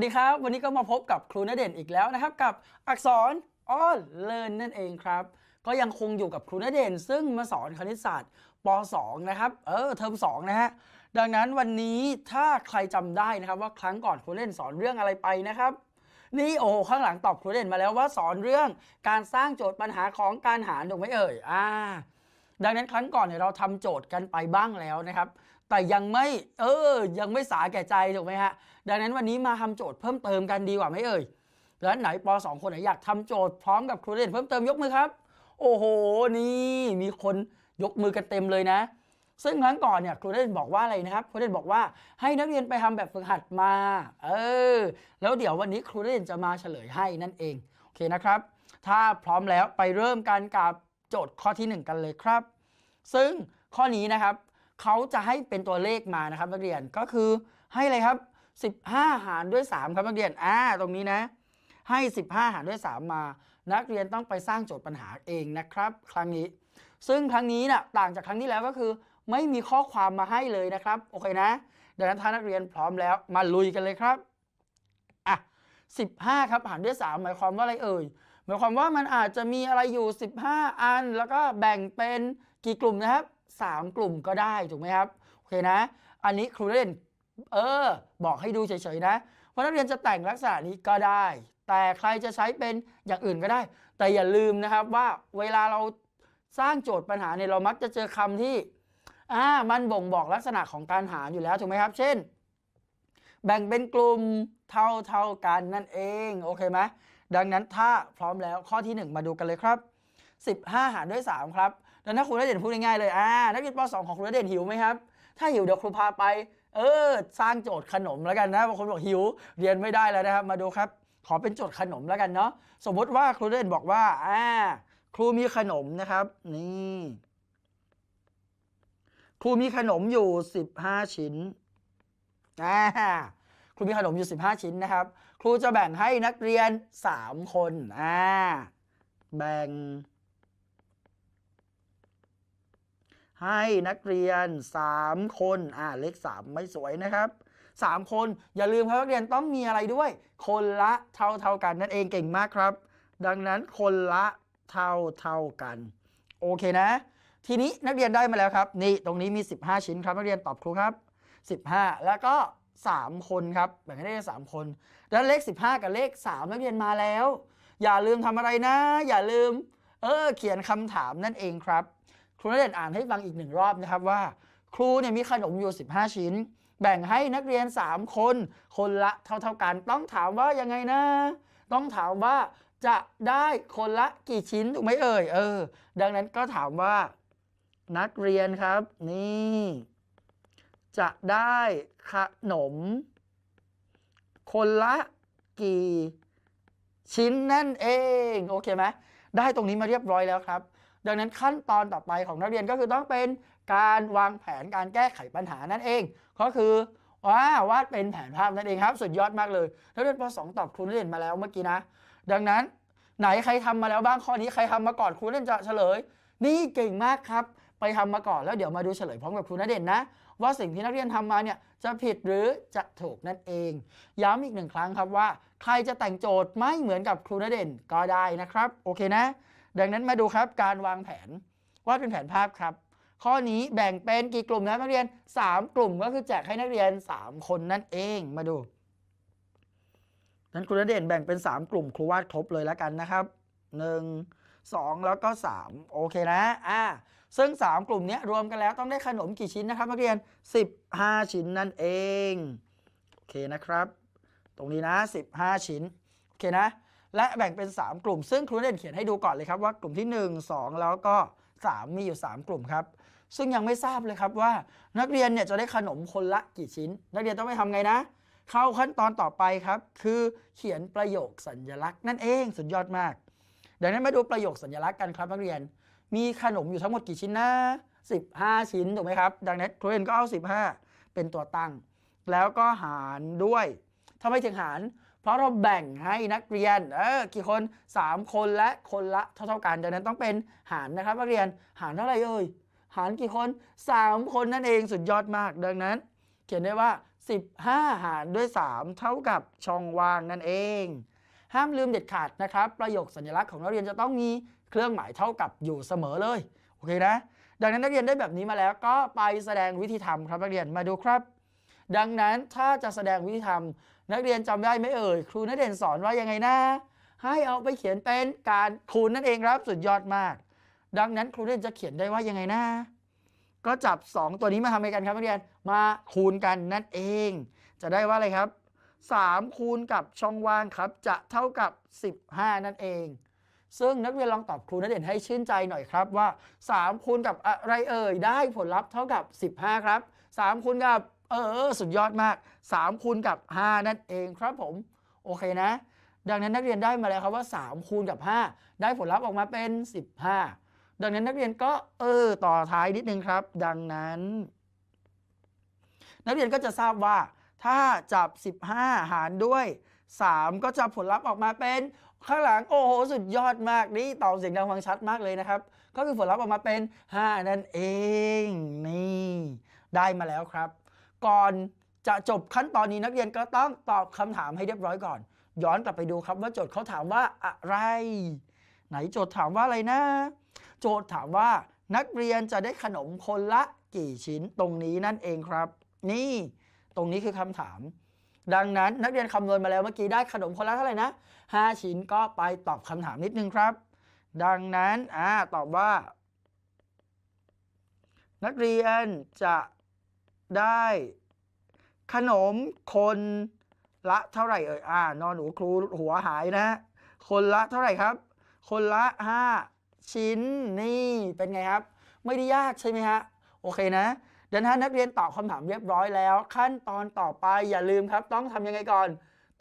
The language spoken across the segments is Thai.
วัสดีครับ วันนี้ก็มาพบกับครูณเด่นอีกแล้วนะครับ กับอักษรออนเลินนั่นเองครับ ก็ยังคงอยู่กับครูณเด่น ซึ่งมาสอนคณิตศาสตร์ป .2 นะครับ เออเทอม2นะฮะดังนั้นวันนี้ถ้าใครจำได้นะครับว่าครั้งก่อนครูเด่นสอนเรื่องอะไรไปนะครับ นี่โอ้ข้างหลังตอบครูเด่นมาแล้วว่าสอนเรื่องการสร้างโจทย์ปัญหาของการหารถูกไหมเอ่ยอ่าดังนั้นครั้งก่อนเนี่ยเราทำโจทย์กันไปบ้างแล้วนะครับ แต่ยังไม่เออ ยังไม่สาแก่ใจถูกไหมฮะ ดังนั้นวันนี้มาทำโจทย์เพิ่มเติมกันดีกว่าไหมเอ่ยแล้วไหนป .2 คนไหนอยากทำโจทย์พร้อมกับครูเด่นเพิ่มเติมยกมือครับ โอ้โหนี่มีคนยกมือกันเต็มเลยนะ ซึ่งครั้งก่อนเนี่ยครูเด่นบอกว่าอะไรนะครับครูเด่นบอกว่าให้นักเรียนไปทำแบบฝึกหัดมา เออ แล้วเดี๋ยววันนี้ครูเด่นจะมาเฉลยให้นั่นเองโอเคนะครับ ถ้าพร้อมแล้วไปเริ่มกันกับโจทย์ข้อที่หนึ่งกันเลยครับ ซึ่งข้อนี้นะครับ เขาจะให้เป็นตัวเลขมานะครับนักเรียนก็คือให้อะไรครับ 15 หารด้วย 3 ครับนักเรียนอ่าตรงนี้นะ ให้ 15 หารด้วย 3 มา นักเรียนต้องไปสร้างโจทย์ปัญหาเองนะครับ ครั้งนี้ ซึ่งครั้งนี้นะ่ะต่างจากครั้งที่แล้วก็คือ ไม่มีข้อความมาให้เลยนะครับโอเคนะดังนั้นถ้านักเรียนพร้อมแล้วมาลุยกันเลยครับอะ15 ครับหารด้วย 3 หมายความว่าอะไรเอ่ยหมายความว่ามันอาจจะมีอะไรอยู่ 15 อัน แล้วก็แบ่งเป็นกี่กลุ่มนะครับ 3 กลุ่มก็ได้ถูกไหมครับโอเคนะ อันนี้ครูเล่นเออ บอกให้ดูเฉยๆนะเพรานักเรียนจะแต่งลักษณะนี้ก็ได้ แต่ใครจะใช้เป็นอย่างอื่นก็ได้ แต่อย่าลืมนะครับว่าเวลาเราสร้างโจทย์ปัญหาเนี่ยเรามักจะเจอคำที่อ่ามันบ่งบอกลักษณะของการหารอยู่แล้วถูกไหมครับ เช่น แบ่งเป็นกลุ่มเท่าเท่าๆกันนั่นเองโอเคไหมดังนั้นถ้าพร้อมแล้วข้อที่ 1 มาดูกันเลยครับ 15 หารด้วย 3 ครับ ดังนั้นครูณเด่นพูดง่ายๆเลยอ่านักเรียนป .2 ของครูณเด่นหิวไหมครับ ถ้าหิวเดี๋ยวครูพาไป เออ สร้างโจทย์ขนมแล้วกันนะบางคนบอกหิว เรียนไม่ได้แล้วนะครับ มาดูครับ ขอเป็นโจทย์ขนมแล้วกันเนาะสมมติว่าครูณเด่นบอกว่าอ่าครูมีขนมนะครับ นี่ครูมีขนมอยู่ 15 ชิ้นอ่าครูมีขนมอยู่ 15 ชิ้นนะครับ ครูจะแบ่งให้นักเรียน 3 คนอ่าแบ่ง ให้นักเรียน 3 คนอ่าเลข 3 ไม่สวยนะครับ 3 คนอย่าลืมครับนักเรียนต้องมีอะไรด้วย คนละเท่าเท่าๆกันนั่นเองเก่งมากครับ ดังนั้นคนละเท่าเท่าๆกัน โอเคนะ ทีนี้นักเรียนได้มาแล้วครับ นี่ตรงนี้มี 15 ชิ้นครับนักเรียนตอบครูครับ 15 แล้วก็ 3 คนครับแบ่งให้ได้สามคน แล้วเลข 15 กับเลข 3 นักเรียนมาแล้ว อย่าลืมทำอะไรนะ อย่าลืม เออเขียนคำถามนั่นเองครับ ครูนักเรียนอ่านให้ฟังอีกหนึ่งรอบนะครับว่า ครูเนี่ยมีขนมอยู่ 15 ชิ้น แบ่งให้นักเรียน 3 คน คนละเท่าๆกัน ต้องถามว่ายังไงนะ ต้องถามว่าจะได้คนละกี่ชิ้นถูกไหมเอ่ยเออ ดังนั้นก็ถามว่า นักเรียนครับ นี่ จะได้ขนม คนละกี่ชิ้นนั่นเอง โอเคไหมได้ตรงนี้มาเรียบร้อยแล้วครับ ดังนั้นขั้นตอนต่อไปของนักเรียนก็คือต้องเป็นการวางแผนการแก้ไขปัญหานั่นเอง ก็คือว่าวาดเป็นแผนภาพนั่นเองครับ สุดยอดมากเลยนักเรียนป .2 ตอบครูนักเรียนมาแล้วเมื่อกี้นะ ดังนั้นไหนใครทำมาแล้วบ้างข้อนี้ใครทำมาก่อนครูนักเรียนจะเฉลย นี่เก่งมากครับ ไปทำมาก่อนแล้วเดี๋ยวมาดูเฉลยพร้อมกับครูณเด่นนะ ว่าสิ่งที่นักเรียนทำมาเนี่ยจะผิดหรือจะถูกนั่นเอง ย้ำอีกหนึ่งครั้งครับว่า ใครจะแต่งโจทย์ไม่เหมือนกับครูณเด่นก็ได้นะครับ โอเคนะ ดังนั้นมาดูครับการวางแผนวาดเป็นแผนภาพครับ ข้อนี้แบ่งเป็นกี่กลุ่มนะนักเรียน 3 กลุ่มก็คือแจกให้นักเรียน 3 คนนั่นเองมาดูนั้นครูณเด่นแบ่งเป็น 3 กลุ่มครูวาดครบเลยแล้วกันนะครับ 1 2 แล้วก็ 3 โอเคนะอ่าซึ่ง 3 กลุ่มนี้รวมกันแล้วต้องได้ขนมกี่ชิ้นนะครับนักเรียน 15 ชิ้นนั่นเอง โอเคนะครับ ตรงนี้นะ 15 ชิ้น โอเคนะ และแบ่งเป็น 3 กลุ่ม ซึ่งครูเด่นเขียนให้ดูก่อนเลยครับว่ากลุ่มที่ 1 2 แล้วก็ 3 มีอยู่ 3 กลุ่มครับ ซึ่งยังไม่ทราบเลยครับว่านักเรียนเนี่ยจะได้ขนมคนละกี่ชิ้น นักเรียนต้องไปทำไงนะ เข้าขั้นตอนต่อไปครับ คือเขียนประโยคสัญลักษณ์นั่นเองสุดยอดมากดังนั้นมาดูประโยคสัญลักษณ์กันครับนักเรียน มีขนมอยู่ทั้งหมดกี่ชิ้นนะ15 ชิ้นถูกไหมครับ ดังนั้นครูเรียนก็เอา 15 เป็นตัวตั้ง แล้วก็หารด้วยทำไมถึงหาร เพราะเราแบ่งให้นักเรียน เออ กี่คน 3 คนและคนละเท่าๆกันดังนั้นต้องเป็นหารนะครับนักเรียน หารเท่าไหร่เอ่ย หารกี่คน 3 คนนั่นเองสุดยอดมาก ดังนั้น เขียนได้ว่า 15 หารด้วย 3 เท่ากับช่องว่างนั่นเอง ห้ามลืมเด็ดขาดนะครับ ประโยคสัญลักษณ์ของนักเรียนจะต้องมีเครื่องหมายเท่ากับอยู่เสมอเลย โอเคนะ ดังนั้นนักเรียนได้แบบนี้มาแล้วก็ไปแสดงวิธีทำครับนักเรียน มาดูครับ ดังนั้นถ้าจะแสดงวิธีทำนักเรียนจำได้ไหมเอ่ยครูนักเรียนสอนว่ายังไงนะ ให้เอาไปเขียนเป็นการคูณนั่นเองครับสุดยอดมาก ดังนั้นครูนักเรียนจะเขียนได้ว่ายังไงนะ ก็จับ 2 ตัวนี้มาทำอะไรกันครับนักเรียนมาคูณกันนั่นเอง จะได้ว่าอะไรครับ 3 คูณกับช่องว่างครับ จะเท่ากับ 15 นั่นเอง ซึ่งนักเรียนลองตอบครูนักเรียนให้ชื่นใจหน่อยครับว่า 3 คูณกับอะไรเอ่ยได้ผลลัพธ์เท่ากับ 15 ครับ 3 คูณกับ เออ สุดยอดมาก 3 คูณกับ 5 นั่นเองครับผม โอเคนะ ดังนั้นนักเรียนได้มาแล้วครับว่า 3 คูณกับ 5 ได้ผลลัพธ์ออกมาเป็น 15 ดังนั้นนักเรียนก็เออต่อท้ายนิดนึงครับ ดังนั้น นักเรียนก็จะทราบว่า ถ้าจับ 15 หารด้วย 3 ก็จะผลลัพธ์ออกมาเป็นข้างหลังโอ้โหสุดยอดมากนี่ตอบเสียงดังฟังชัดมากเลยนะครับ ก็คือผลลัพธ์ออกมาเป็น 5 นั่นเอง นี่ ได้มาแล้วครับ ก่อนจะจบขั้นตอนนี้นักเรียนก็ต้องตอบคำถามให้เรียบร้อยก่อน ย้อนกลับไปดูครับว่าโจทย์เขาถามว่าอะไร ไหนโจทย์ถามว่าอะไรนะ โจทย์ถามว่านักเรียนจะได้ขนมคนละกี่ชิ้นตรงนี้นั่นเองครับ นี่ตรงนี้คือคำถาม ดังนั้นนักเรียนคำนวณมาแล้วเมื่อกี้ได้ขนมคนละเท่าไหร่นะ 5 ชิ้นก็ไปตอบคำถามนิดนึงครับ ดังนั้นอ่าตอบว่า นักเรียนจะ ได้ ขนมคนละเท่าไหร่เอ่ยอ่านอนหนูครูหัวหายนะ คนละเท่าไหร่ครับ คนละ5ชิ้นนี่เป็นไงครับ ไม่ได้ยากใช่ไหมฮะโอเคนะดังนั้นนักเรียนตอบคำถามเรียบร้อยแล้ว ขั้นตอนต่อไปอย่าลืมครับ ต้องทำยังไงก่อน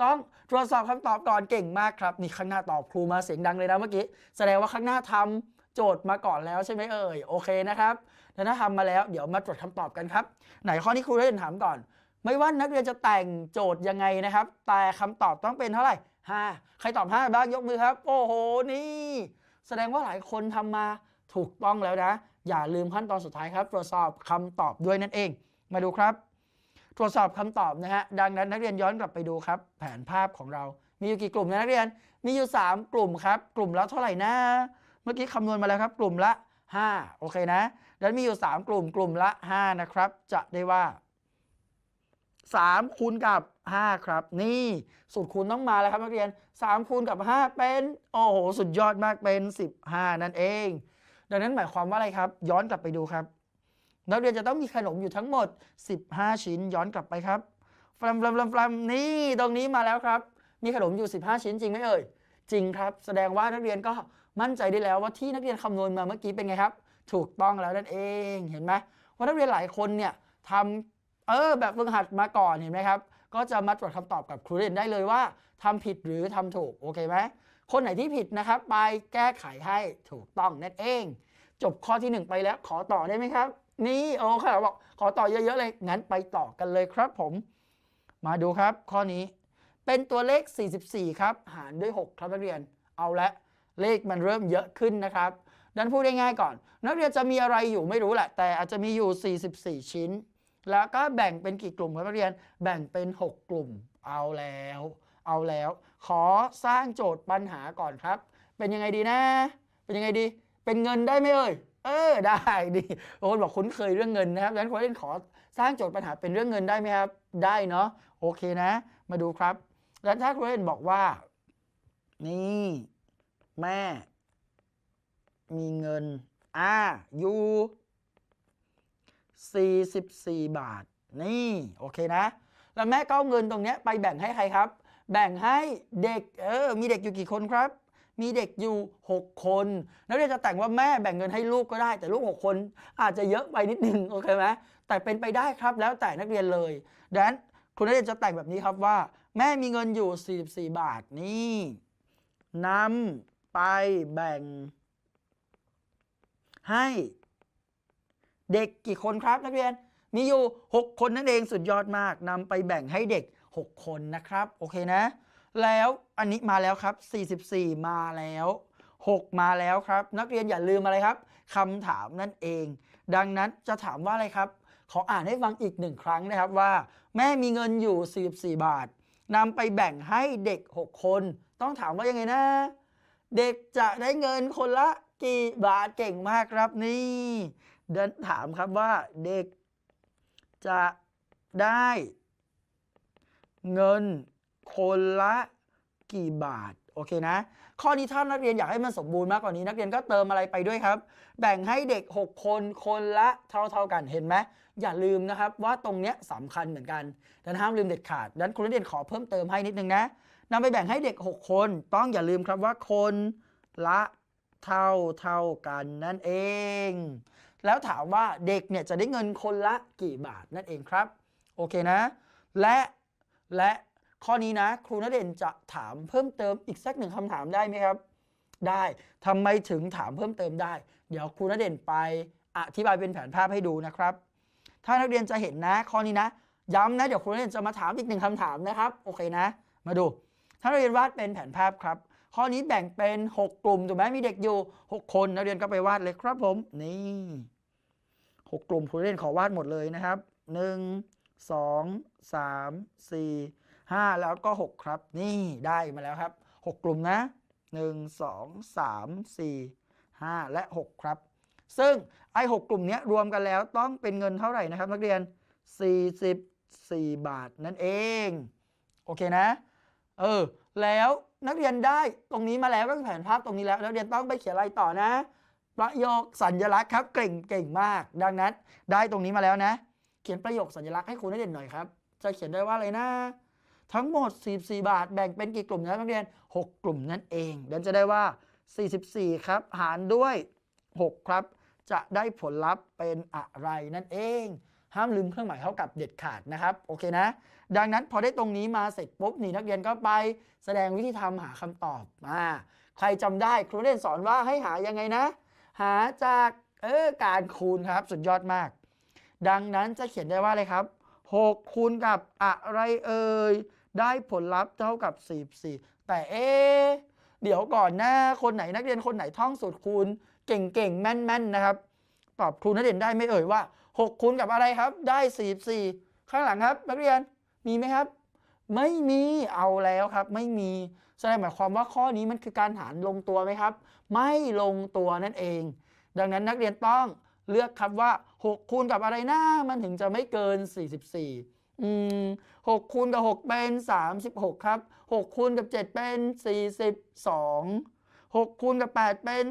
ต้องตรวจสอบคำตอบก่อนเก่งมากครับ นี่ข้างหน้าตอบครูมาเสียงดังเลยนะเมื่อกี้แสดงว่าข้างหน้าทำ โจทย์มาก่อนแล้วใช่ไหมเอ่ยโอเคนะครับแล้วถ้าทำมาแล้วเดี๋ยวมาตรวจคำตอบกันครับ ไหนข้อนี้ครูได้ถามก่อน ไม่ว่านักเรียนจะแต่งโจทย์ยังไงนะครับ แต่คำตอบต้องเป็นเท่าไหร่5ใครตอบ5บ้างยกมือครับ โอ้โหนี่ แสดงว่าหลายคนทำมาถูกต้องแล้วนะ อย่าลืมขั้นตอนสุดท้ายครับ ตรวจสอบคำตอบด้วยนั่นเอง มาดูครับ ตรวจสอบคำตอบนะฮะดังนั้นนักเรียนย้อนกลับไปดูครับ แผนภาพของเรา มีอยู่กี่กลุ่มนะนักเรียน มีอยู่ 3 กลุ่มครับ กลุ่มละเท่าไหร่นะ มื่อกี้คำนวณมาแล้วครับ กลุ่มละ 5 โอเคนะแล้วมีอยู่ 3 กลุ่มกลุ่มละ 5 นะครับ จะได้ว่า 3 คูณกับ 5 ครับ นี่สูตรคูณต้องมาแล้วครับนักเรียน 3 คูณกับ 5 เป็น โอ้โห สุดยอดมากเป็น 15 นั่นเอง ดังนั้นหมายความว่าอะไรครับ ย้อนกลับไปดูครับ นักเรียนจะต้องมีขนมอยู่ทั้งหมด 15 ชิ้นย้อนกลับไปครับฟลัมฟลัมฟลัมฟลัมนี่ตรงนี้มาแล้วครับ มีขนมอยู่ 15 ชิ้นจริงไหมเอ่ยจริงครับ แสดงว่านักเรียนก็ มั่นใจได้แล้วว่าที่นักเรียนคำนวณมาเมื่อกี้เป็นไงครับ ถูกต้องแล้วนั่นเองเห็นไหมว่านักเรียนหลายคนเนี่ยทำเออแบบฝึกหัดมาก่อนเห็นไหมครับ ก็จะมาตรวจคำตอบกับครูเรียนได้เลยว่าทำผิดหรือทำถูกโอเคไหมคนไหนที่ผิดนะครับ ไปแก้ไขให้ถูกต้องนั่นเอง จบข้อที่ 1 ไปแล้วขอต่อได้ไหมครับ นี่โอ้ค่ะบอกขอต่อเยอะๆเลยงั้นไปต่อกันเลยครับผม มาดูครับข้อนี้เป็นตัวเลข 44 ครับ หารด้วย 6 ครับนักเรียน เอาละ เลขมันเริ่มเยอะขึ้นนะครับดันพูดง่ายๆก่อน นักเรียนจะมีอะไรอยู่ไม่รู้แหละ แต่อาจจะมีอยู่ 44 ชิ้น แล้วก็แบ่งเป็นกี่กลุ่มครับนักเรียนแบ่งเป็น 6 กลุ่มเอาแล้ว เอาแล้ว ขอสร้างโจทย์ปัญหาก่อนครับ เป็นยังไงดีนะ เป็นยังไงดี เป็นเงินได้ไหมเอ่ยเออได้ดีบางคนบอกคุ้นเคยเรื่องเงินนะครับดังนั้นคนเล่นขอสร้างโจทย์ปัญหาเป็นเรื่องเงินได้ไหมครับ ได้เนาะโอเคนะ มาดูครับ แล้วถ้าครูเล่นบอกว่า นี่ แม่ มีเงิน อ่าอยู่ 44 บาท นี่ โอเคนะ แล้วแม่ก็เอาเงินตรงเนี้ยไปแบ่งให้ใครครับ แบ่งให้เด็ก เออ มีเด็กอยู่กี่คนครับ มีเด็กอยู่ 6 คนนักเรียนจะแต่งว่าแม่แบ่งเงินให้ลูกก็ได้ แต่ลูก 6 คน อาจจะเยอะไปนิดนึง โอเคไหมแต่เป็นไปได้ครับ แล้วแต่นักเรียนเลยดังนั้นคุณนักเรียนจะแต่งแบบนี้ครับว่า แม่มีเงินอยู่ 44 บาท นี่นำ ไปแบ่ง ให้เด็กกี่คนครับนักเรียน มีอยู่ 6 คนนั่นเองสุดยอดมากนำไปแบ่งให้เด็ก 6 คนนะครับ โอเคนะ แล้วอันนี้มาแล้วครับ 44 มาแล้ว 6 มาแล้วครับ นักเรียนอย่าลืมอะไรครับคำถามนั่นเอง ดังนั้นจะถามว่าอะไรครับ ขออ่านให้ฟังอีกหนึ่งครั้งนะครับว่า แม่มีเงินอยู่ 44 บาทนำไปแบ่งให้เด็ก 6 คน ต้องถามว่ายังไงนะ เด็กจะได้เงินคนละกี่บาทเก่งมากครับนี่เดินถามครับว่าเด็กจะได้เงินคนละกี่บาทโอเคนะ ข้อนี้ถ้านักเรียนอยากให้มันสมบูรณ์มากกว่านี้ นักเรียนก็เติมอะไรไปด้วยครับ แบ่งให้เด็ก 6 คนคนละเท่าๆกันเห็นไหมอย่าลืมนะครับว่าตรงเนี้ยสำคัญเหมือนกันดังนั้นห้ามลืมเด็ดขาดดังนั้นคุณนักเรียนขอเพิ่มเติมให้นิดนึงนะ นำไปแบ่งให้เด็ก 6 คน ต้องอย่าลืมครับว่าคนละเท่าเท่ากันนั่นเอง แล้วถามว่าเด็กเนี่ยจะได้เงินคนละกี่บาทนั่นเองครับ โอเคนะ และและข้อนี้นะ ครูณเด่นจะถามเพิ่มเติมอีกสักหนึ่งคำถามได้ไหมครับ ได้ทำไมถึงถามเพิ่มเติมได้ เดี๋ยวครูณเด่นไปอธิบายเป็นแผนภาพให้ดูนะครับ ถ้านักเรียนจะเห็นนะข้อนี้นะ ย้ำนะ เดี๋ยวครูณเด่นจะมาถามอีกหนึ่งคำถามนะครับ โอเคนะ มาดู ถ้าเรียนวาดเป็นแผนภาพครับ ข้อนี้แบ่งเป็น 6 กลุ่มถูกไหมมีเด็กอยู่ 6 คนนักเรียนก็ไปวาดเลยครับผม นี่ 6 กลุ่มครูณเด่นขอวาดหมดเลยนะครับ 1 2 3 4 5 แล้วก็ 6 ครับ นี่ได้มาแล้วครับ 6 กลุ่มนะ 1 2 3 4 5 และ 6 ครับ ซึ่งไอ้6กลุ่มนี้รวมกันแล้วต้องเป็นเงินเท่าไหร่นะครับ นักเรียน 44 บาทนั่นเอง โอเคนะ เออ แล้วนักเรียนได้ตรงนี้มาแล้วก็แผนภาพตรงนี้แล้วนักเรียนต้องไปเขียนอะไรต่อนะ ประโยคสัญลักษณ์ครับเก่งเก่งมาก ดังนั้น ได้ตรงนี้มาแล้วนะ เขียนประโยคสัญลักษณ์ให้ครูนักเรียนหน่อยครับ จะเขียนได้ว่าอะไรนะ ทั้งหมด 44 บาท แบ่งเป็นกี่กลุ่มนะนักเรียน 6 กลุ่มนั่นเองดังจะได้ว่า 44 ครับ หารด้วย 6 ครับ จะได้ผลลัพธ์เป็นอะไรนั่นเอง ห้ามลืมเครื่องหมายเท่ากับเด็ดขาดนะครับ โอเคนะ ดังนั้นพอได้ตรงนี้มาเสร็จปุ๊บนี่นักเรียนก็ไปแสดงวิธีทำหาคำตอบมาใครจำได้ครูเรียนสอนว่าให้หายังไงนะ หาจากเออการคูณครับสุดยอดมาก ดังนั้นจะเขียนได้ว่าอะไรครับ 6 คูณกับอะไรเอ่ยได้ผลลัพธ์เท่ากับ 44 แต่เอ๊เดี๋ยวก่อนหน้าคนไหนนักเรียนคนไหนท่องสูตรคูณเก่งๆแม่นๆนะครับ ตอบครูนักเรียนได้ไม่เอ่ยว่า 6 คูณกับอะไรครับได้ 44 ข้างหลังครับ นักเรียน มีไหมครับ ไม่มีเอาแล้วครับ ไม่มีแสดงหมายความว่าข้อนี้มันคือการหารลงตัวไหมครับ ไม่ลงตัวนั่นเอง ดังนั้นนักเรียนต้องเลือกครับว่า 6 คูณกับอะไรนะมันถึงจะไม่เกิน 44 อืม6คูณกับ 6 เป็น 36 ครับ 6 คูณกับ 7 เป็น 42 6คูณกับ 8 เป็น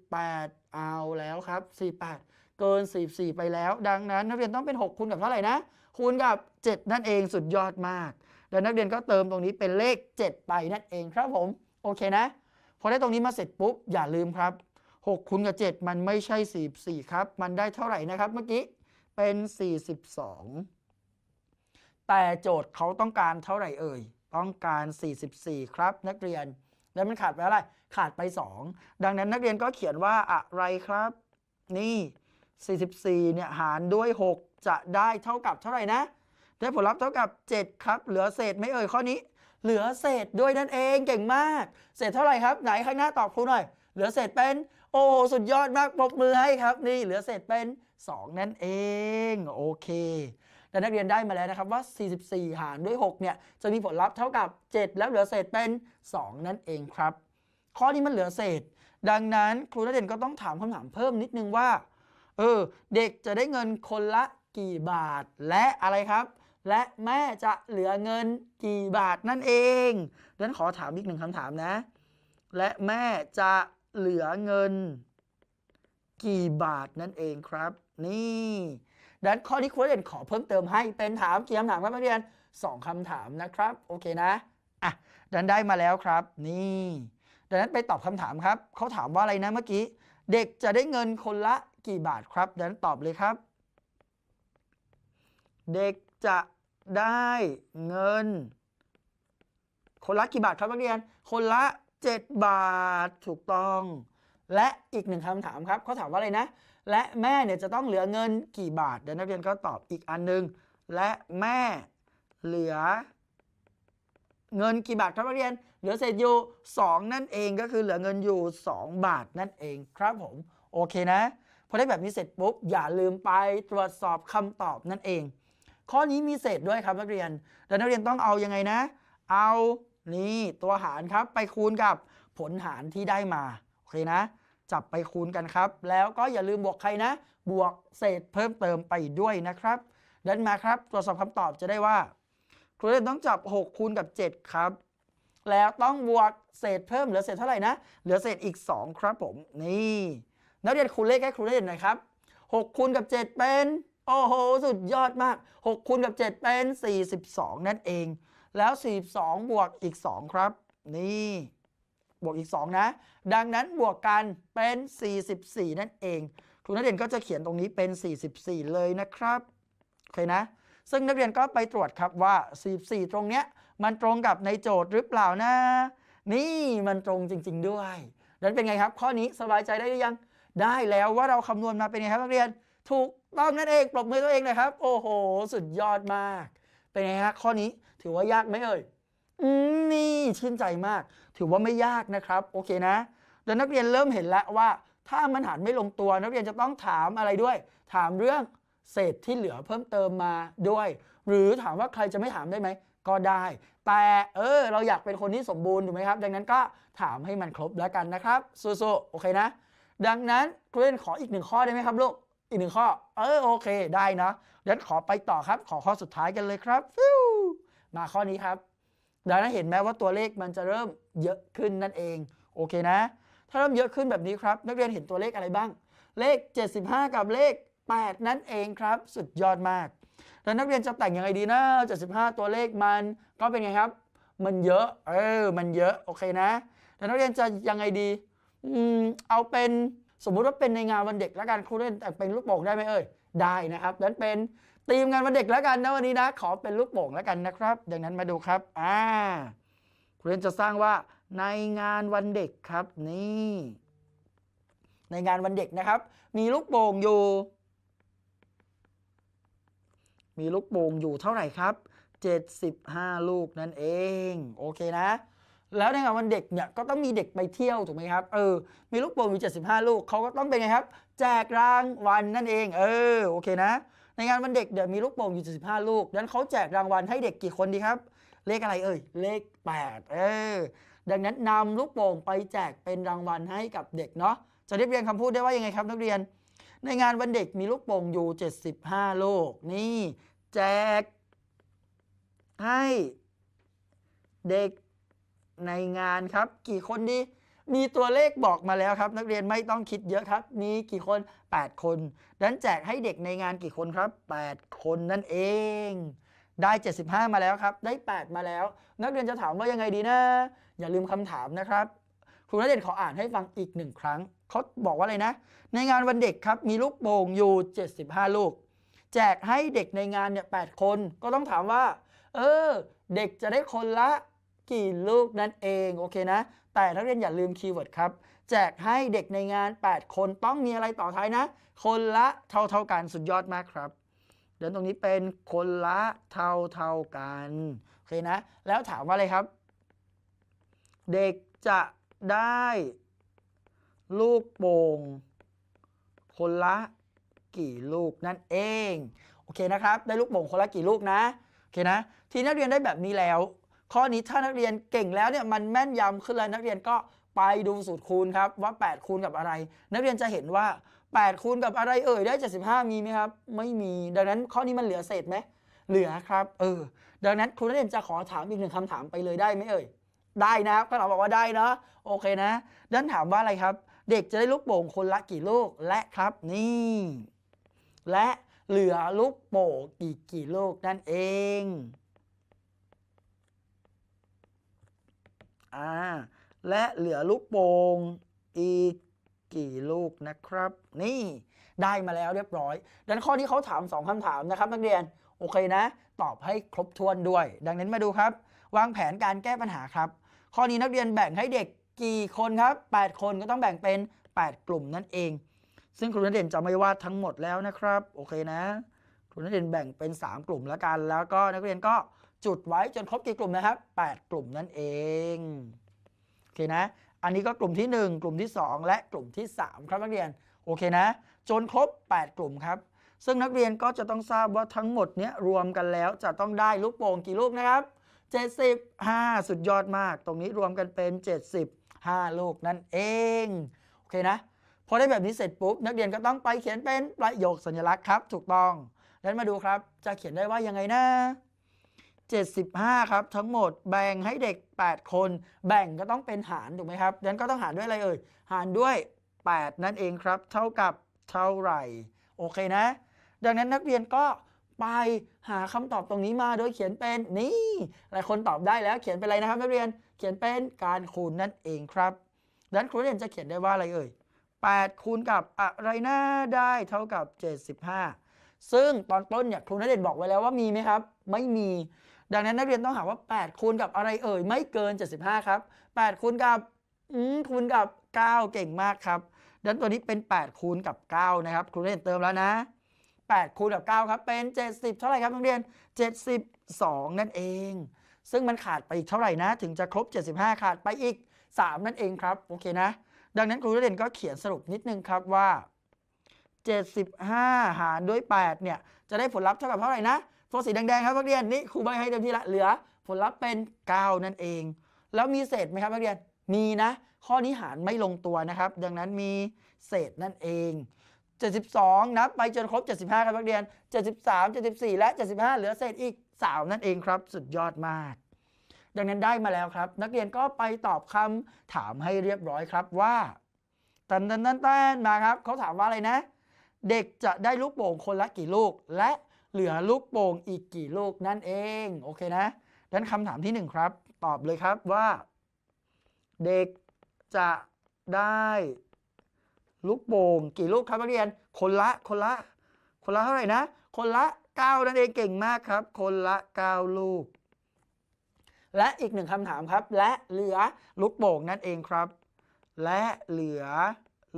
48 เอาแล้วครับ 48 เกิน 44 ไปแล้ว ดังนั้นนักเรียนต้องเป็น 6 คูณกับเท่าไหร่นะ คูณกับ 7 นั่นเองสุดยอดมากดังนั้นนักเรียนก็เติมตรงนี้เป็นเลข 7 ไปนั่นเองครับผม โอเคนะ พอได้ตรงนี้มาเสร็จปุ๊บ อย่าลืมครับ 6คูณกับ 7 มันไม่ใช่ 44 ครับ มันได้เท่าไหร่นะครับเมื่อกี้ เป็น 42 แต่โจทย์เขาต้องการเท่าไหร่เอ่ย ต้องการ 44 ครับ นักเรียน แล้วมันขาดไปอะไร ขาดไป 2 ดังนั้นนักเรียนก็เขียนว่าอะไรครับ นี่ 44 เนี่ยหารด้วย 6 จะได้เท่ากับเท่าไหร่นะ ได้ผลลัพธ์เท่ากับ 7 ครับ เหลือเศษไหม่เอ่ยข้อนี้ เหลือเศษด้วยนั่นเองเก่งมาก เศษเท่าไหร่ครับ ไหนข้างหน้าตอบครูหน่อย เหลือเศษเป็น โอ้สุดยอดมากปรบมือให้ครับ นี่เหลือเศษเป็น 2 นั่นเอง โอเคแต่นักเรียนได้มาแล้วนะครับว่า 44 หารด้วย 6 เนี่ย จะมีผลลัพธ์เท่ากับ 7 แล้วเหลือเศษเป็น 2 นั่นเองครับ ข้อนี้มันเหลือเศษ ดังนั้นครูนักเรียนก็ต้องถามคำถามเพิ่มนิดนึงว่า เออ เด็กจะได้เงินคนละ กี่บาทและอะไรครับ และแม่จะเหลือเงินกี่บาทนั่นเองดังนั้นขอถามอีกหนึ่งคำถามนะ และแม่จะเหลือเงิน กี่บาทนั่นเองครับ นี่ดังนั้นข้อที่ครูเรียนขอเพิ่มเติมให้เป็นถามกี่คำถามครับนักเรียนสองคำถามนะครับ โอเคนะอะดันได้มาแล้วครับ นี่ดังนั้นไปตอบคำถามครับเขาถามว่าอะไรนะเมื่อกี้ เด็กจะได้เงินคนละกี่บาทครับดังนั้นตอบเลยครับ เด็กจะได้เงิน คนละกี่บาทครับนักเรียน คนละ 7 บาทถูกต้อง และอีกหนึ่งคำถามครับเขาถามว่าอะไรนะ และแม่เนี่ยจะต้องเหลือเงินกี่บาท เดี๋ยวนักเรียนก็ตอบอีกอันหนึง และแม่เหลือ เงินกี่บาทครับนักเรียน เหลือเศษอยู่2นั่นเองก็คือเหลือเงินอยู่ 2 บาทนั่นเองครับผมโอเคนะพอได้แบบนี้เสร็จปุ๊บอย่าลืมไปตรวจสอบคำตอบนั่นเอง ข้อนี้มีเศษด้วยครับนักเรียน แล้วนักเรียนต้องเอายังไงนะ เอานี่ตัวหารครับไปคูณกับผลหารที่ได้มา โอเคนะ จับไปคูณกันครับ แล้วก็อย่าลืมบวกใครนะ บวกเศษเพิ่มเติมไปด้วยนะครับดันมาครับ ตรวจสอบคำตอบจะได้ว่าครูเรียนต้องจับ 6 คูณกับ 7 ครับ แล้วต้องบวกเศษเพิ่มเหลือเศษเท่าไหร่นะ เหลือเศษอีก 2 ครับผม นี่ นักเรียนคูณเลขให้ครูเรียนหน่อยครับ6คูณกับ 7 เป็น โอ้โห สุดยอดมาก 6คูณกับ 7 เป็น 42 นั่นเอง แล้ว 42 บวกอีก 2 ครับ นี่ บวกอีก 2 นะ ดังนั้นบวกกันเป็น 44 นั่นเอง ครูนักเรียนก็จะเขียนตรงนี้เป็น 44 เลยนะครับ โอเคนะ ซึ่งนักเรียนก็ไปตรวจครับว่า 44 ตรงเนี้ย มันตรงกับในโจทย์หรือเปล่านะ นี่มันตรงจริง ๆ ด้วย นั้นเป็นไงครับ ข้อนี้สบายใจได้หรือยัง ได้แล้วว่าเราคำนวณมาเป็นไงครับนักเรียน ถูกต้องนั่นเองปรบมือตัวเองเลยครับ โอ้โห สุดยอดมาก เป็นไงฮะข้อนี้ถือว่ายากไหมเอ่ยอืมนี่ชื่นใจมาก ถือว่าไม่ยากนะครับ โอเคนะเดี๋ยวนักเรียนเริ่มเห็นแล้วว่า ถ้ามันหารไม่ลงตัวนักเรียนจะต้องถามอะไรด้วย ถามเรื่องเศษที่เหลือเพิ่มเติมมาด้วย หรือถามว่าใครจะไม่ถามได้ไหมก็ได้ แต่เออ เราอยากเป็นคนที่สมบูรณ์ถูกไหมครับ ดังนั้นก็ถามให้มันครบแล้วกันนะครับสู้ๆโอเคนะ ดังนั้นครูเล่นขออีกหนึ่งข้อได้ไหมครับลูก อีกหนึ่งข้อ เออโอเค ได้นะเดี๋ยวขอไปต่อครับ ขอข้อสุดท้ายกันเลยครับฟิวมาข้อนี้ครับดังนั้นเห็นไหมว่าตัวเลขมันจะเริ่มเยอะขึ้นนั่นเอง โอเคนะ ถ้าเริ่มเยอะขึ้นแบบนี้ครับ นักเรียนเห็นตัวเลขอะไรบ้าง เลข 75 กับเลข 8 นั่นเองครับ สุดยอดมาก แล้วนักเรียนจะแต่งยังไงดีนะ 75 ตัวเลขมันก็เป็นไงครับ มันเยอะ เออ มันเยอะ โอเคนะ แล้วนักเรียนจะยังไงดี อืม เอาเป็น สมมุติว่าเป็นในงานวันเด็กแล้วกันครูเล่นแต่เป็นลูกโป่งได้ไหมเอ่ยได้นะครับนั้นเป็นทีมงานวันเด็กแล้วกันนะวันนี้นะขอเป็นลูกโป่งแล้วกันนะครับ ดังนั้นมาดูครับอ่าครูเล่นจะสร้างว่าในงานวันเด็กครับนี่ในงานวันเด็กนะครับ มีลูกโป่งอยู่ มีลูกโป่งอยู่เท่าไหร่ครับ 75 ลูกนั่นเอง โอเคนะ แล้วในงานวันเด็กเนี่ยก็ต้องมีเด็กไปเที่ยวถูกไหมครับเออมีลูกโป่งอยู่75 ลูกเขาก็ต้องเป็นไงครับ แจกรางวัลนั่นเอง เออโอเคนะ ในงานวันเด็กเดี๋ยวมีลูกโป่งอยู่75 ลูกดังนั้นเขาแจกรางวัลให้เด็กกี่คนดีครับ เลขอะไรเอ่ยเลข 8 เออดังนั้นนำลูกโป่งไปแจกเป็นรางวัลให้กับเด็กเนาะจะเรียบเรียงคำพูดได้ว่ายังไงครับนักเรียน ในงานวันเด็กมีลูกโป่งอยู่ 75 ลูกนี่ แจกให้เด็ก ในงานครับ กี่คนดี มีตัวเลขบอกมาแล้วครับ นักเรียนไม่ต้องคิดเยอะครับ มีกี่คน 8 คนดันแจกให้เด็กในงานกี่คนครับ 8 คนนั่นเอง ได้ 75 มาแล้วครับ ได้ 8 มาแล้ว นักเรียนจะถามว่ายังไงดีนะ อย่าลืมคำถามนะครับครูนักเรียนขออ่านให้ฟังอีกหนึ่งครั้งเขาบอกว่าอะไรนะ ในงานวันเด็กครับมีลูกโป่งอยู่ 75 ลูก แจกให้เด็กในงานเนี่ย8คนก็ต้องถามว่า เออ เด็กจะได้คนละ กี่ลูกนั่นเองโอเคนะ แต่นักเรียนอย่าลืมคีย์เวิร์ดครับ แจกให้เด็กในงาน 8 คนต้องมีอะไรต่อท้ายนะ คนละเท่าเท่าๆกันสุดยอดมากครับเดี๋ยวตรงนี้เป็นคนละเท่าเท่าๆกันโอเคนะ แล้วถามว่าอะไรครับ เด็กจะได้ลูกโป่งคนละกี่ลูกนั่นเอง โอเคนะครับ ได้ลูกโป่งคนละกี่ลูกนะ โอเคนะ ทีนักเรียนได้แบบนี้แล้ว ข้อนี้ถ้านักเรียนเก่งแล้วเนี่ยมันแม่นยำขึ้นแล้วนักเรียนก็ไปดูสูตรคูณครับว่า 8 คูณกับอะไร นักเรียนจะเห็นว่า 8 คูณกับอะไรเอ่ยได้ 75 มีไหมครับ ไม่มีดังนั้นข้อนี้มันเหลือเศษไหมเหลือครับเออดังนั้นครูนักเรียนจะขอถามอีกหนึ่งคำถามไปเลยได้ไหมเอ่ยได้นะครับก็ตอบบอกว่าได้เนาะโอเคนะดังนั้นถามว่าอะไรครับ เด็กจะได้ลูกโป่งคนละกี่ลูกและครับนี่ และเหลือลูกโป่งอีกกี่ลูกนั่นเอง อ่าและเหลือลูกโป่งอีกกี่ลูกนะครับ นี่ได้มาแล้วเรียบร้อย ดังข้อนี้เขาถาม 2คำถามนะครับ นักเรียนโอเคนะ ตอบให้ครบถ้วนด้วย ดังนั้นมาดูครับ วางแผนการแก้ปัญหาครับ ข้อนี้นักเรียนแบ่งให้เด็กกี่คนครับ 8 คนก็ต้องแบ่งเป็น 8 กลุ่มนั่นเอง ซึ่งครูนักเรียนจะไม่วาดทั้งหมดแล้วนะครับ โอเคนะ ครูนักเรียนแบ่งเป็น 3 กลุ่มแล้วกัน แล้วก็นักเรียนก็ จุดไว้จนครบกี่กลุ่มนะครับ 8 กลุ่มนั่นเองโอเคนะ อันนี้ก็กลุ่มที่ 1 กลุ่มที่ 2 และกลุ่มที่ 3 ครับนักเรียนโอเคนะ จนครบ 8 กลุ่มครับ ซึ่งนักเรียนก็จะต้องทราบว่าทั้งหมดเนี้ยรวมกันแล้วจะต้องได้ลูกโป่งกี่ลูกนะครับ75 สุดยอดมาก ตรงนี้รวมกันเป็น 75 ลูกนั่นเองโอเคนะพอได้แบบนี้เสร็จปุ๊บนักเรียนก็ต้องไปเขียนเป็นประโยคสัญลักษณ์ครับ ถูกต้องนั้นมาดูครับ จะเขียนได้ว่ายังไงนะ 75 ครับ ทั้งหมดแบ่งให้เด็ก 8 คน แบ่งก็ต้องเป็นหารถูกไหมครับดังนั้นก็ต้องหารด้วยอะไรเอ่ยหารด้วย 8 นั่นเองครับ เท่ากับเท่าไหร่ โอเคนะ ดังนั้นนักเรียนก็ไปหาคำตอบตรงนี้มาโดยเขียนเป็นนี่หลายคนตอบได้แล้วเขียนเป็นอะไรนะครับนักเรียนเขียนเป็นการคูณนั่นเองครับดังนั้นครูเรียนจะเขียนได้ว่าอะไรเอ่ย8คูณกับอะไรนะได้เท่ากับ 75ซึ่งตอนต้นเนี่ยครูนักเรียนบอกไว้แล้วว่ามีไหมครับ ไม่มี ดังนั้นนักเรียนต้องหาว่า 8 คูณกับอะไรเอ่ย ไม่เกิน 75 ครับ 8 คูณกับอืมคูณกับ 9 เก่งมากครับ ดังนั้นตัวนี้เป็น 8 คูณกับ 9 นะครับ ครูเรียนเติมแล้วนะ 8 คูณกับ 9 ครับ เป็น 70 เท่าไหร่ครับนักเรียน 72 นั่นเอง ซึ่งมันขาดไปอีกเท่าไหร่นะ ถึงจะครบ 75 ขาดไปอีก 3 นั่นเองครับ โอเคนะ ดังนั้นครูเรียนก็เขียนสรุปนิดนึงครับว่า 75 หารด้วย 8 เนี่ย จะได้ผลลัพธ์เท่ากับเท่าไหร่นะ ตัวสีแดงๆครับนักเรียนนี่ครูใบให้เต็มที่ละเหลือ ผลลัพธ์เป็น9นั่นเอง แล้วมีเศษไหมครับนักเรียนมีนะ ข้อนี้หารไม่ลงตัวนะครับ ดังนั้นมีเศษนั่นเอง 72 นับไปจนครบ 75 ครับนักเรียน 73 74 และ 75 เหลือเศษอีก 3 นั่นเองครับ สุดยอดมาก ดังนั้นได้มาแล้วครับ นักเรียนก็ไปตอบคำถามให้เรียบร้อยครับว่าตันตันตันตันมาครับเขาถามว่าอะไรนะ เด็กจะได้ลูกโป่งคนละกี่ลูก และ เหลือลูกโป่งอีกกี่ลูกนั่นเองโอเคนะดังนั้นคำถามที่หนึ่งครับ ตอบเลยครับว่า เด็กจะได้ลูกโป่งกี่ลูกครับนักเรียน คนละคนละ คนละเท่าไหร่นะ คนละ 9 นั่นเองเก่งมากครับ คนละ 9 ลูก และอีกหนึ่งคำถามครับ และเหลือลูกโป่งนั่นเองครับ และเหลือ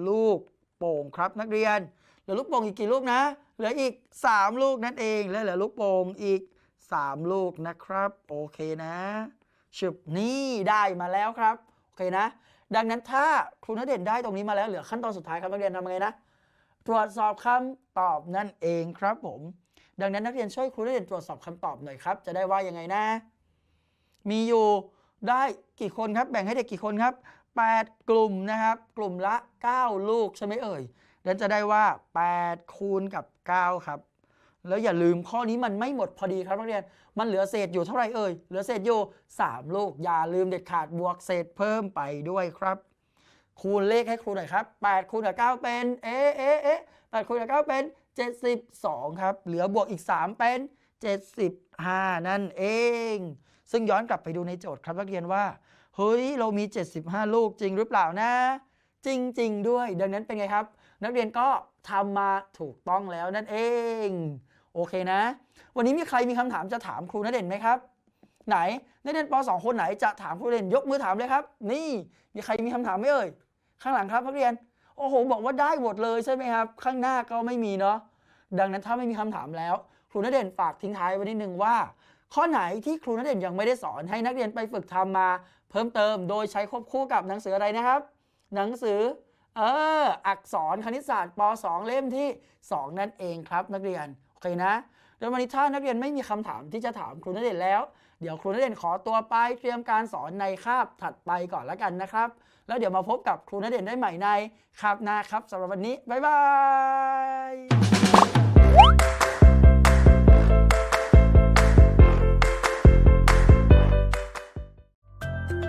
ลูกโป่งครับนักเรียน เหลือลูกโป่งอีกกี่ลูกนะ เหลืออีก 3 ลูกนั่นเอง และเหลือลูกโป่งอีก 3 ลูกนะครับ โอเคนะชึบนี่ได้มาแล้วครับ โอเคนะ ดังนั้นถ้าครูณเด่นได้ตรงนี้มาแล้วเหลือขั้นตอนสุดท้ายครับนักเรียนทำยังไงนะ ตรวจสอบคำตอบนั่นเองครับผม ดังนั้นนักเรียนช่วยครูณเด่นตรวจสอบคำตอบหน่อยครับ จะได้ว่ายังไงนะ มีอยู่ได้กี่คนครับ แบ่งให้เด็กกี่คนครับ 8 กลุ่มนะครับ กลุ่มละ 9 ลูกใช่ไหมเอ่ย ดังจะได้ว่า 8 คูณกับ 9 ครับ แล้วอย่าลืมข้อนี้มันไม่หมดพอดีครับนักเรียน มันเหลือเศษอยู่เท่าไหร่เอ่ย เหลือเศษอยู่ 3 ลูก อย่าลืมเด็ดขาดบวกเศษเพิ่มไปด้วยครับ คูณเลขให้ครูหน่อยครับ 8 คูณกับ 9 เป็น เอ๊ะเอ๊ะเอ๊ะ8คูณกับ 9 เป็น 72 ครับ เหลือบวกอีก 3 เป็น 75 นั่นเอง ซึ่งย้อนกลับไปดูในโจทย์ครับนักเรียนว่า เฮ้ย เรามี 75 ลูกจริงหรือเปล่านะ จริง ๆ ด้วย ดังนั้นเป็นไงครับ นักเรียนก็ทำมาถูกต้องแล้วนั่นเอง โอเคนะ วันนี้มีใครมีคำถามจะถามครูณเด่นไหมครับ ไหนนักเรียนป .2 คนไหนจะถามครูณเด่นยกมือถามเลยครับ นี่มีใครมีคำถามไหมเอ่ยข้างหลังครับนักเรียนโอ้โห บอกว่าได้หมดเลยใช่ไหมครับ ข้างหน้าก็ไม่มีเนาะดังนั้นถ้าไม่มีคำถามแล้ว ครูณเด่นฝากทิ้งท้ายไว้นิดนึงว่า ข้อไหนที่ครูณเด่นยังไม่ได้สอนให้นักเรียนไปฝึกทำมา เพิ่มเติมโดยใช้ควบคู่กับหนังสืออะไรนะครับ หนังสือ ษรคณิตศาสตร์ป .2 เล่มที่ 2 นั่นเองครับนักเรียน โอเคนะเดี๋ยววันนี้ถ้านักเรียนไม่มีคำถามที่จะถามครูนักเด่นแล้ว เดี๋ยวครูนักเด่นขอตัวไปเตรียมการสอนในคาบถัดไปก่อนแล้วกันนะครับ แล้วเดี๋ยวมาพบกับครูนักเด่นได้ใหม่ในคาบหน้าครับสำหรับวันนี้บ๊ายบาย